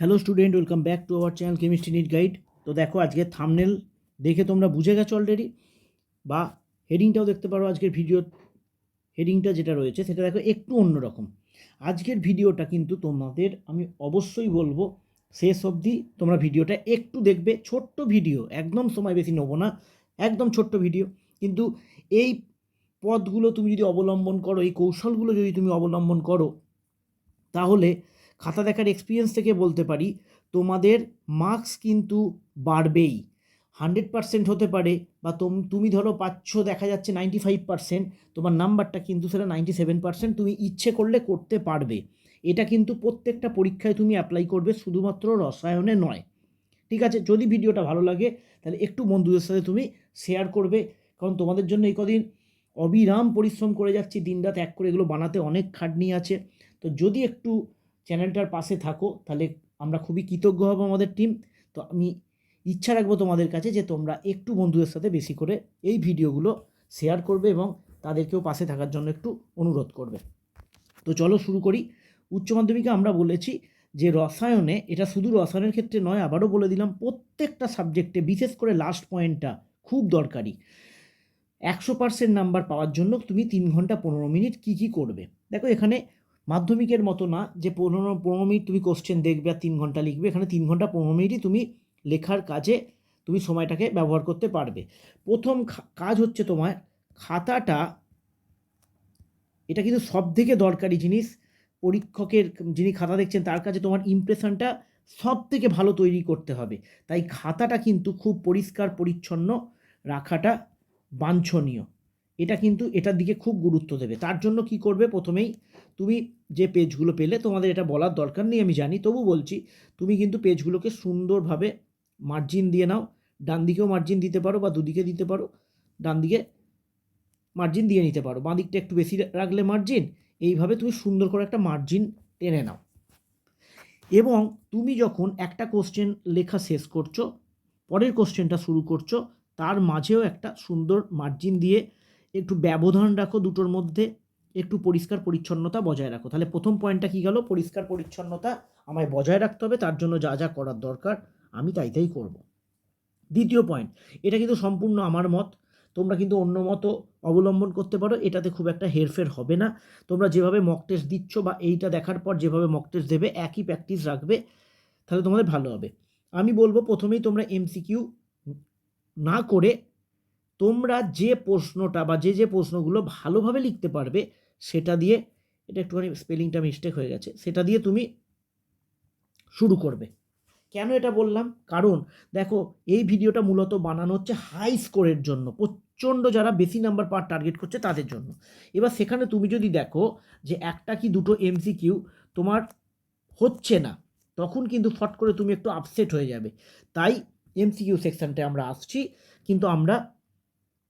Hello student welcome back to our channel chemistry NEET guide তো দেখো আজকে thumbnail দেখে তোমরা বুঝে গেছো অলরেডি বা হেডিংটাও দেখতে পারো আজকের ভিডিও হেডিংটা যেটা রয়েছে সেটা দেখো একটু অন্যরকম। আজকের ভিডিওটা কিন্তু তোমাদের আমি অবশ্যই বলব, শেষ অবধি তোমরা ভিডিওটা একটু দেখবে, ছোট্ট ভিডিও একদম সময় বেশি নেব না, একদম ছোট্ট ভিডিও কিন্তু এই পথগুলো তুমি যদি অবলম্বন করো, এই কৌশলগুলো যদি তুমি অবলম্বন করো, তাহলে খাতা দেখার এক্সপিরিয়েন্স থেকে বলতে পারি, তোমাদের মার্কস কিন্তু বাড়বেই। হান্ড্রেড পার্সেন্ট হতে পারে বা তোম- তুমি ধরো পাচ্ছ, দেখা যাচ্ছে নাইনটি ফাইভ পার্সেন্ট তোমার নাম্বারটা কিন্তু সেটা নাইনটি সেভেন পার্সেন্ট তুমি ইচ্ছে করলে করতে পারবে। এটা কিন্তু প্রত্যেকটা পরীক্ষায় তুমি অ্যাপ্লাই করবে শুধুমাত্র রসায়নে নয়। ঠিক আছে? যদি ভিডিওটা ভালো লাগে, তাহলে একটু বন্ধুদের সাথে তুমি শেয়ার করবে। কারণ তোমাদের জন্য এই কদিন অবিরাম পরিশ্রম করে যাচ্ছি, দিনরাত এক করে এগুলো বানাতে অনেক খাটনি আছে। তো যদি একটু চ্যানেলটার পাশে থাকো, তাহলে আমরা খুবই কৃতজ্ঞ হব আমাদের টিম। তো আমি ইচ্ছা রাখব তোমাদের কাছে যে তোমরা একটু বন্ধুদের সাথে বেশি করে এই ভিডিওগুলো শেয়ার করবে এবং তাদেরকেও পাশে থাকার জন্য একটু অনুরোধ করবে। তো চলো শুরু করি। উচ্চ মাধ্যমিকে আমরা বলেছি যে রসায়নে, এটা শুধু রসায়নের ক্ষেত্রে নয়, আবারও বলে দিলাম, প্রত্যেকটা সাবজেক্টে বিশেষ করে লাস্ট পয়েন্টটা খুব দরকারি। একশো পার্সেন্ট নাম্বার পাওয়ার জন্য তুমি তিন ঘণ্টা পনেরো মিনিট কী কী করবে। দেখো এখানে মাধ্যমিকের মতো না যে পনেরো পনেরো মিনিট তুমি কোশ্চেন দেখবে আর তিন ঘণ্টা লিখবে। এখানে তিন ঘণ্টা, পনেরো মিনিটই তুমি লেখার কাজে তুমি সময়টাকে ব্যবহার করতে পারবে। প্রথম কাজ হচ্ছে তোমার খাতাটা, এটা কিন্তু সব থেকে দরকারি জিনিস। পরীক্ষকের যিনি খাতা দেখছেন, তার কাছে তোমার ইমপ্রেশনটা সব থেকে ভালো তৈরি করতে হবে। তাই খাতাটা কিন্তু খুব পরিষ্কার, পরিচ্ছন্ন রাখাটা বাঞ্ছনীয়। এটা কিন্তু এটার দিকে খুব গুরুত্ব দেবে। তার জন্য কি করবে? প্রথমেই তুমি যে পেজগুলো পেলে, তোমাদের এটা বলার দরকার নেই, আমি জানি। তবু বলছি, তুমি কিন্তু পেজগুলোকে সুন্দরভাবে মার্জিন দিয়ে নাও। ডান দিকেও মার্জিন দিতে পারো বা দুদিকে দিতে পারো। ডান দিকে মার্জিন দিয়ে নিতে পারো। বাঁ দিকটা একটু বেশি রাখলে মার্জিন এইভাবে তুমি সুন্দর করে একটা মার্জিন টেনে নাও। এবং তুমি যখন একটা কোশ্চেন লেখা শেষ করছ, পরের কোশ্চেনটা শুরু করছ, তার মাঝেও একটা সুন্দর মার্জিন দিয়ে একটু ব্যবধান রাখো দুটোর মধ্যে, একটু পরিষ্কার পরিচ্ছন্নতা বজায় রাখো। তাহলে প্রথম পয়েন্টটা কী গেল? পরিষ্কার পরিচ্ছন্নতা আমায় বজায় রাখতে হবে, তার জন্য যা যা করার দরকার আমি তাই তাই করব। দ্বিতীয় পয়েন্ট এটা কিন্তু সম্পূর্ণ আমার মত, তোমরা কিন্তু অন্য মতো অবলম্বন করতে পারো, এটাতে খুব একটা হেরফের হবে না। তোমরা যেভাবে মক টেস্ট দিচ্ছ বা এইটা দেখার পর যেভাবে মক টেস্ট দেবে, একই প্র্যাকটিস রাখবে, তাহলে তোমাদের ভালো হবে। আমি বলব প্রথমেই তোমরা এমসিকিউ না করে তোমরা যে প্রশ্নটা বা যে যে প্রশ্নগুলো ভালোভাবে লিখতে পারবে, সেটা দিয়ে, এটা একটুখানি স্পেলিংটা মিস্টেক হয়ে গেছে, সেটা দিয়ে তুমি শুরু করবে। কেন এটা বললাম? কারণ দেখো, এই ভিডিওটা মূলত বানানো হচ্ছে হাই স্কোরের জন্য, প্রচণ্ড যারা বেশি নাম্বার পাওয়ার টার্গেট করছে তাদের জন্য। এবার সেখানে তুমি যদি দেখো যে একটা কি দুটো এমসিকিউ তোমার হচ্ছে না, তখন কিন্তু ফট করে তুমি একটু আপসেট হয়ে যাবে। তাই এমসিকিউ সেকশনটায় আমরা আসছি, কিন্তু আমরা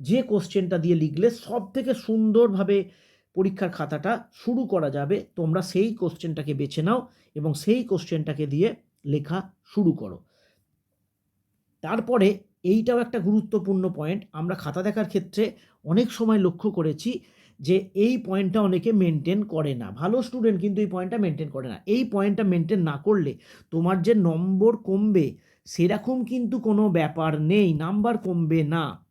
যে কোশ্চেনটা দিয়ে লিখলে সব থেকে সুন্দরভাবে পরীক্ষার খাতাটা শুরু করা যাবে, তোমরা সেই কোশ্চেনটাকে বেছে নাও এবং সেই কোশ্চেনটাকে দিয়ে লেখা শুরু করো। তারপরে এইটাও একটা গুরুত্বপূর্ণ পয়েন্ট আমরা খাতা দেখার ক্ষেত্রে অনেক সময় লক্ষ্য করেছি যে এই পয়েন্টটা অনেকে মেনটেন করে না। ভালো স্টুডেন্ট কিন্তু এই পয়েন্টটা মেনটেন করে না। এই পয়েন্টটা মেনটেন না করলে তোমার যে নম্বর কমবে, সেরকম কিন্তু কোনো ব্যাপার নেই। নাম্বার কমবে না।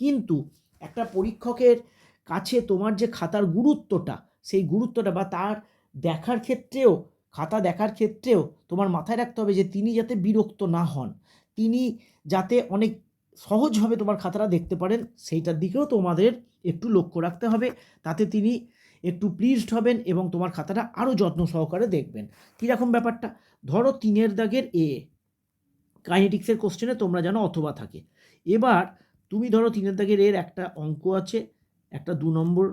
কিন্তু একটা পরীক্ষকের কাছে তোমার যে খাতার গুরুত্বটা, সেই গুরুত্বটা বা তার দেখার ক্ষেত্রেও, খাতা দেখার ক্ষেত্রেও তোমার মাথায় রাখতে হবে যে তিনি যাতে বিরক্ত না হন। তিনি যাতে অনেক সহজভাবে তোমার খাতাটা দেখতে পারেন, সেইটার দিকেও তোমাদের একটু লক্ষ্য রাখতে হবে। তাতে তিনি একটু প্লিজড হবেন এবং তোমার খাতাটা আরও যত্ন সহকারে দেখবেন। কীরকম ব্যাপারটা? ধরো তিনের দাগের এ কাইনেটিক্সের কোশ্চেনে তোমরা যেন অথবা থাকে। এবার তুমি ধরো তিনের দাগের এর একটা অঙ্ক আছে, একটা দু নম্বর,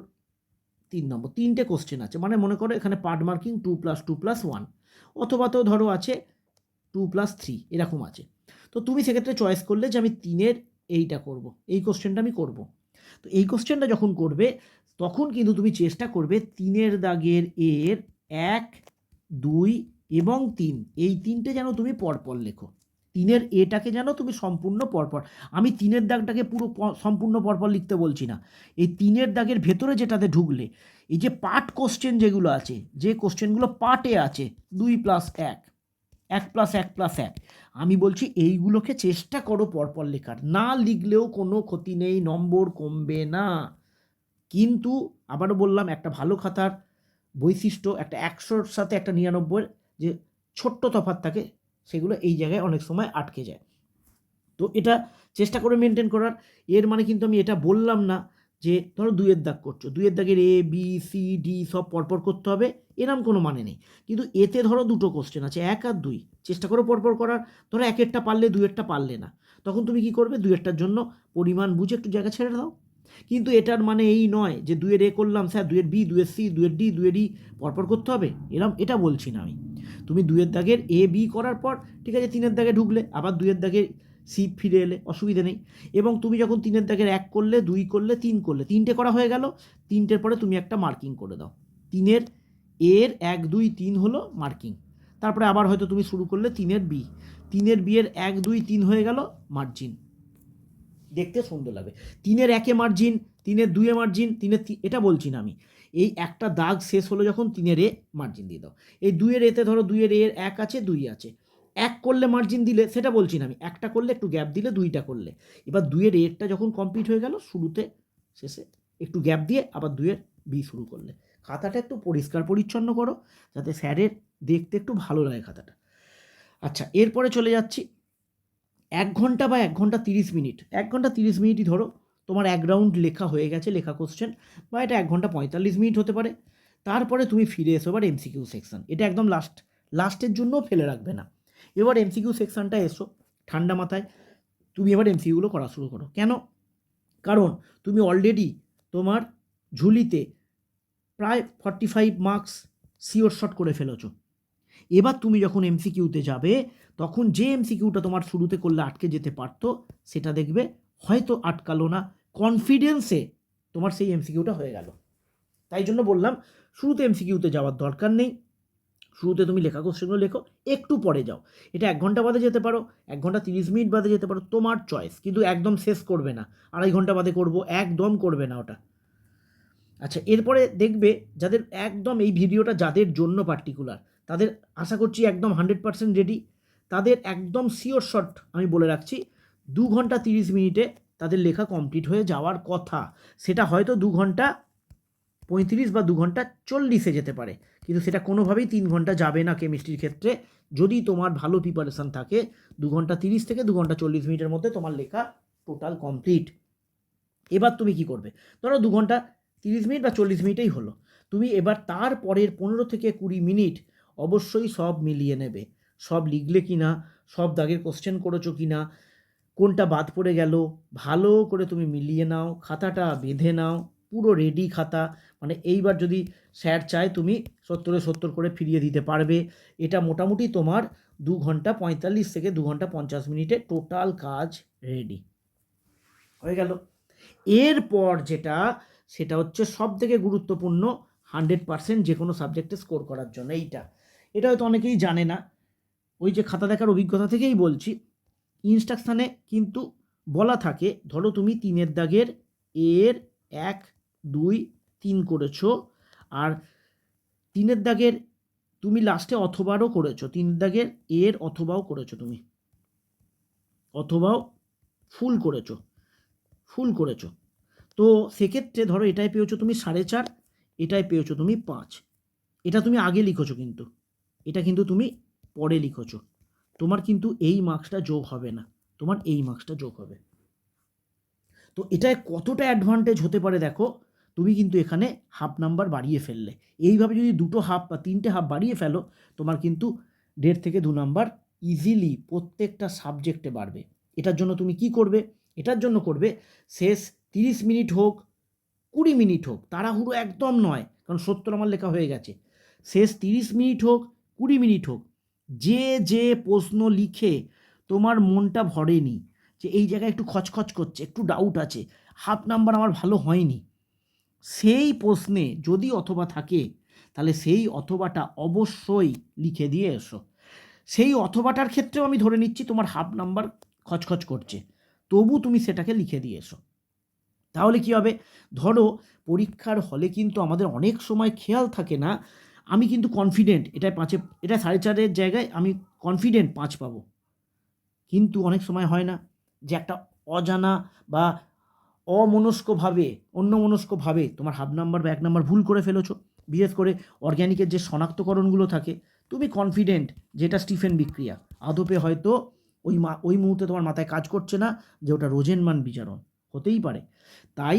তিন নম্বর, তিনটে কোশ্চেন আছে। মানে মনে করো এখানে part marking two plus two plus one অথবা তো ধরো আছে টু প্লাস থ্রি এরকম আছে। তো তুমি সেক্ষেত্রে চয়েস করলে যে আমি তিনের এইটা করব, এই কোশ্চেনটা আমি করব। তো এই কোশ্চেনটা যখন করবে, তখন কিন্তু তুমি চেষ্টা করবে তিনের দাগের এর এক, দুই এবং তিন, এই তিনটে যেন তুমি পরপর লেখো। তিনের এটাকে যেন তুমি সম্পূর্ণ পরপর। আমি তিনের দাগটাকে পুরো সম্পূর্ণ পরপর লিখতে বলছি না। এই তিনের দাগের ভেতরে যেটাতে ঢুকলে, এই যে পার্ট কোশ্চেন যেগুলো আছে, যে কোশ্চেনগুলো পার্টে আছে, দুই প্লাস এক এক প্লাস এক প্লাস এক, আমি বলছি এইগুলোকে চেষ্টা করো পরপর লেখার। না লিখলেও কোনো ক্ষতি নেই, নম্বর কমবে না। কিন্তু আবারও বললাম, একটা ভালো খাতার বৈশিষ্ট্য, একটা একশোর সাথে একটা নিরানব্বই, যে ছোট্ট তফাৎ থাকে সেগুলো এই জায়গায় অনেক সময় আটকে যায়। তো এটা চেষ্টা করে মেনটেন করার, এর মানে কিন্তু আমি এটা বললাম না যে ধরো দুয়ের দাগ করছ। দুয়ের দাগের এ বি সি ডি সব পরপর করতে হবে, এরম কোনো মানে নেই। কিন্তু এতে ধরো দুটো কোশ্চেন আছে, এক আর দুই। চেষ্টা করো পরপর করার, ধরো একেরটা পারলে দুইয়েরটা পারলে না। তখন তুমি কি করবে? দুইয়েরটার জন্য পরিমাণ বুঝে একটু জায়গা ছেড়ে দাও। কিন্তু এটার মানে এই নয় যে দুয়ের এ করলাম স্যার দুয়ের বি দুয়ের সি দুয়ের ডি দুয়ের ই, পরপর করতে হবে। এরম, এটা বলছি না আমি। তুমি দুয়ের দাগের এ, বি করার পর, ঠিক আছে, তিনের দাগে ঢুকলে, আবার দুয়ের দাগের সি ফিরে এলে, অসুবিধা নেই। এবং তুমি যখন তিনের দাগের এক করলে, দুই করলে, তিন করলে, তিনটে করা হয়ে গেল, তিনটের পরে তুমি একটা মার্কিং করে দাও। তিনের এর এক, দুই, তিন হলো মার্কিং। তারপরে আবার হয়তো তুমি শুরু করলে তিনের বি। তিনের বিয়ের এক, দুই, তিন হয়ে গেল মার্জিন। দেখতে সুন্দর লাগবে তিনের একে মার্জিন তিনের দুয়ে মার্জিন তিনের এটা বলছি না আমি। এই একটা দাগ শেষ হলো যখন তিনের এ মার্জিন দিয়ে দাও। এই দুইয়ের এতে ধরো দুইয়ের এর এক আছে, দুই আছে। এক করলে মার্জিন দিলে, সেটা বলছি না আমি, একটা করলে একটু গ্যাপ দিলে দুইটা করলে। এবার দুইয়ের এরটা যখন কমপ্লিট হয়ে গেল, শুরুতে, শেষে একটু গ্যাপ দিয়ে আবার দুইয়ের বি শুরু করলে। খাতাটা একটু পরিষ্কার পরিচ্ছন্ন করো, যাতে স্যারের দেখতে একটু ভালো লাগে খাতাটা। আচ্ছা এরপরে চলে যাচ্ছি এক ঘণ্টা বা এক ঘণ্টা তিরিশ মিনিট। এক ঘণ্টা তিরিশ মিনিটই ধরো, তোমার এক রাউন্ড লেখা হয়ে গেছে, লেখা কোশ্চেন বা এটা এক ঘণ্টা পঁয়তাল্লিশ মিনিট হতে পারে। তারপরে তুমি ফিরে এসো এবার এমসিকিউ সেকশন এটা একদম লাস্ট লাস্টের জন্য ফেলে রাখবে না। এবার এমসিকিউ সেকশনটা এসো, ঠান্ডা মাথায়, তুমি এবার এমসিকিউগুলো করা শুরু করো। কেন? কারণ তুমি অলরেডি তোমার ঝুলিতে প্রায় forty five marks sure shot করে ফেলেছো। এবার তুমি যখন এমসিকিউতে যাবে, তখন যে এমসিকিউটা তোমার শুরুতে করলে আটকে যেতে পারতো, সেটা দেখবে হয়তো আটকালো না কনফিডেন্সে তোমার সেই এমসিকিউটা হয়ে গেল। তাই জন্য বললাম, শুরুতে এমসিকিউতে যাওয়ার দরকার নেই। শুরুতে তুমি লেখা কোশ্চেনগুলো লেখো, একটু পরে যাও। এটা এক ঘণ্টা বাদে যেতে পারো, এক ঘণ্টা তিরিশ মিনিট বাদে যেতে পারো, তোমার চয়েস কিন্তু একদম শেষ করবে না। আড়াই ঘণ্টা বাদে করব, একদম করবে না ওটা। আচ্ছা এরপরে দেখবে যাদের একদম এই ভিডিওটা যাদের জন্য পার্টিকুলার তাদের আশা করছি একদম হান্ড্রেড পার্সেন্ট রেডি তাদের একদম সিওর শট আমি বলে রাখছি, দু ঘণ্টা তিরিশ মিনিটে তাদের লেখা কমপ্লিট হয়ে যাওয়ার কথা। সেটা হয়তো দু ঘণ্টা পঁয়ত্রিশ বা দু ঘণ্টা চল্লিশে যেতে পারে, কিন্তু সেটা কোনোভাবেই তিন ঘণ্টা যাবে না কেমিস্ট্রির ক্ষেত্রে। যদি তোমার ভালো প্রিপারেশান থাকে, দু ঘণ্টা তিরিশ থেকে দু ঘণ্টা চল্লিশ মিনিটের মধ্যে তোমার লেখা টোটাল কমপ্লিট এবার তুমি কি করবে? ধরো দু ঘণ্টা তিরিশ মিনিট বা চল্লিশ মিনিটেই হলো। তুমি এবার তার পরের পনেরো থেকে কুড়ি মিনিট অবশ্যই সব মিলিয়ে নেবে। সব লিখলে কি না? সব দাগের কোশ্চেন করেছ কি না? কোনটা বাদ পড়ে গেল? ভালো করে তুমি মিলিয়ে নাও, খাতাটা বেঁধে নাও, পুরো রেডি খাতা। মানে এইবার যদি স্যার চায় তুমি সত্তরে সত্তর করে ফিরিয়ে দিতে পারবে। এটা মোটামুটি তোমার দু ঘণ্টা পঁয়তাল্লিশ থেকে দু ঘণ্টা পঞ্চাশ মিনিটে টোটাল কাজ রেডি হয়ে গেল। এরপর যেটা, সেটা হচ্ছে সব থেকে গুরুত্বপূর্ণ হান্ড্রেড পার্সেন্ট যে কোনো সাবজেক্টে স্কোর করার জন্য। এইটা। এটা হয়তো অনেকেই জানে না। ওই যে খাতা দেখার অভিজ্ঞতা থেকেই বলছি ইনস্ট্রাকশানে কিন্তু বলা থাকে, ধরো তুমি তিনের দাগের এর এক, দুই, তিন করেছ, আর তিনের দাগের তুমি লাস্টে অথবারও করেছ, তিন দাগের এর অথবাও করেছ তুমি। অথবাও ফুল করেছ ফুল করেছ। তো সেক্ষেত্রে ধরো এটাই পেয়েছ তুমি সাড়ে চার, এটাই পেয়েছ তুমি পাঁচ। এটা তুমি আগে লিখেছো কিন্তু। এটা কিন্তু তুমি পরে লিখেছো। তোমার কিন্তু এই মার্কসটা যোগ হবে না। তোমার এই মার্কসটা যোগ হবে। তো এটায় কতটা অ্যাডভান্টেজ হতে পারে দেখো, তুমি কিন্তু এখানে হাফ নাম্বার বাড়িয়ে ফেললে। এইভাবে যদি দুটো হাফ বা তিনটে হাফ বাড়িয়ে ফেলো, তোমার কিন্তু দেড় থেকে দু নাম্বার ইজিলি প্রত্যেকটা সাবজেক্টে বাড়বে। এটার জন্য তুমি কি করবে? এটার জন্য করবে, শেষ তিরিশ মিনিট হোক, কুড়ি মিনিট হোক, তাড়াহুড়ো একদম নয়, কারণ সত্তর আমার লেখা হয়ে গেছে। শেষ তিরিশ মিনিট হোক কুড়ি মিনিট হোক, যে যে প্রশ্ন লিখে তোমার মনটা ভরেনি, যে এই জায়গায় একটু খচখচ করছে, একটু ডাউট আছে হাফ নাম্বার আমার ভালো হয়নি, সেই প্রশ্নে যদি অথবা থাকে, তাহলে সেই অথবাটা অবশ্যই লিখে দিয়ে এসো। সেই অথবাটার ক্ষেত্রেও আমি ধরে নিচ্ছি তোমার হাফ নাম্বার খচখচ করছে, তবু তুমি সেটাকে লিখে দিয়ে এসো। তাহলে কি হবে? ধরো, পরীক্ষার হলে কিন্তু আমাদের অনেক সময় খেয়াল থাকে না আমি কিন্তু কনফিডেন্ট এটা পাঁচে, এটা সাড়ে চারের জায়গায় আমি কনফিডেন্ট পাঁচ পাবো। কিন্তু অনেক সময় হয় না যে একটা অজানা বা অমনস্কভাবে, অন্যমনস্কভাবে তোমার হাফ নাম্বার বা এক নাম্বার ভুল করে ফেলেছো। বিশেষ করে অর্গ্যানিকের যে শনাক্তকরণগুলো থাকে, তুমি কনফিডেন্ট যেটা স্টিফেন বিক্রিয়া আদপে হয়তো ওই মা, ওই মুহূর্তে তোমার মাথায় কাজ করছে না যে ওটা রোজেনমান বিচারণ হতেই পারে। তাই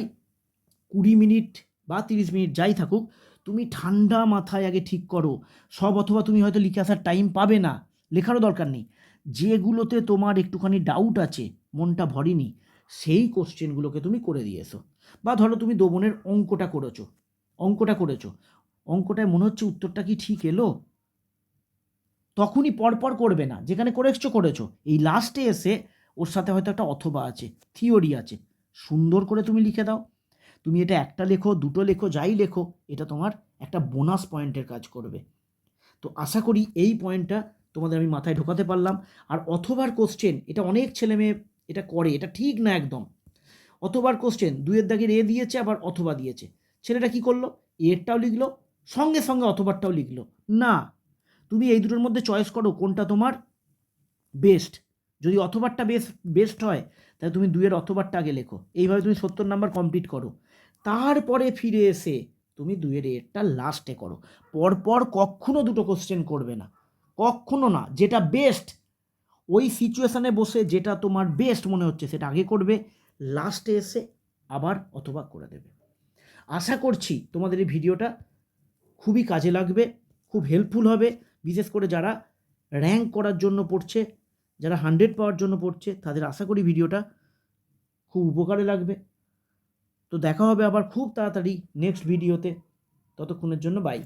কুড়ি মিনিট বা তিরিশ মিনিট যাই থাকুক তুমি ঠান্ডা মাথায় আগে ঠিক করো। সব অথবা তুমি হয়তো লিখে আসার টাইম পাবে না। লেখারও দরকার নেই। যেগুলোতে তোমার একটুখানি ডাউট আছে, মনটা ভরেনি, সেই কোশ্চেনগুলোকে তুমি করে দিয়েছ বা ধরো তুমি দোবনের অঙ্কটা করেছ। অঙ্কটা করেছ। অঙ্কটায় মনে হচ্ছে উত্তরটা কি ঠিক এলো? তখনই পরপর করবে না। যেখানে করেছ করেছ। এই লাস্টে এসে ওর সাথে হয়তো একটা অথবা আছে থিওরি আছে। সুন্দর করে তুমি লিখে দাও। তুমি এটা একটা লেখো, দুটো লেখো, যাই লেখো, এটা তোমার একটা বোনাস পয়েন্টের কাজ করবে। তো আশা করি এই পয়েন্টটা তোমাদের আমি মাথায় ঢোকাতে পারলাম। আর অথবার কোশ্চেন এটা অনেক ছেলে মেয়ে এটা করে, এটা ঠিক না একদম। অথবার কোশ্চেন দুয়ের দাগের এ দিয়েছে, আবার অথবা দিয়েছে। ছেলেটা কি করল? এরটাও লিখলো, সঙ্গে সঙ্গে অথবারটাও লিখলো। না, তুমি এই দুটোর মধ্যে চয়েস করো কোনটা তোমার বেস্ট যদি অথবারটা বেস্ট বেস্ট হয়, তাহলে তুমি দুইয়ের অথবারটা আগে লেখো। এইভাবে তুমি সত্তর নাম্বার কমপ্লিট করো। তারপরে ফিরে এসে তুমি দুইয়ের এরটা লাস্টে করো। পরপর কখনো দুটো কোশ্চেন করবে না। কখনো না, যেটা বেস্ট ওই সিচুয়েশানে বসে যেটা তোমার বেস্ট মনে হচ্ছে সেটা আগে করবে লাস্টে এসে আবার অথবা করে দেবে। আশা করছি তোমাদের এই ভিডিওটা খুবই কাজে লাগবে, খুব হেল্পফুল হবে। বিশেষ করে যারা র্যাঙ্ক করার জন্য পড়ছে, যারা হান্ড্রেড পাওয়ার জন্য পড়ছে, তাদের আশা করি ভিডিওটা খুব উপকারে লাগবে। তো দেখা হবে আবার খুব তাড়াতাড়ি নেক্সট ভিডিওতে ততক্ষণের জন্য বাই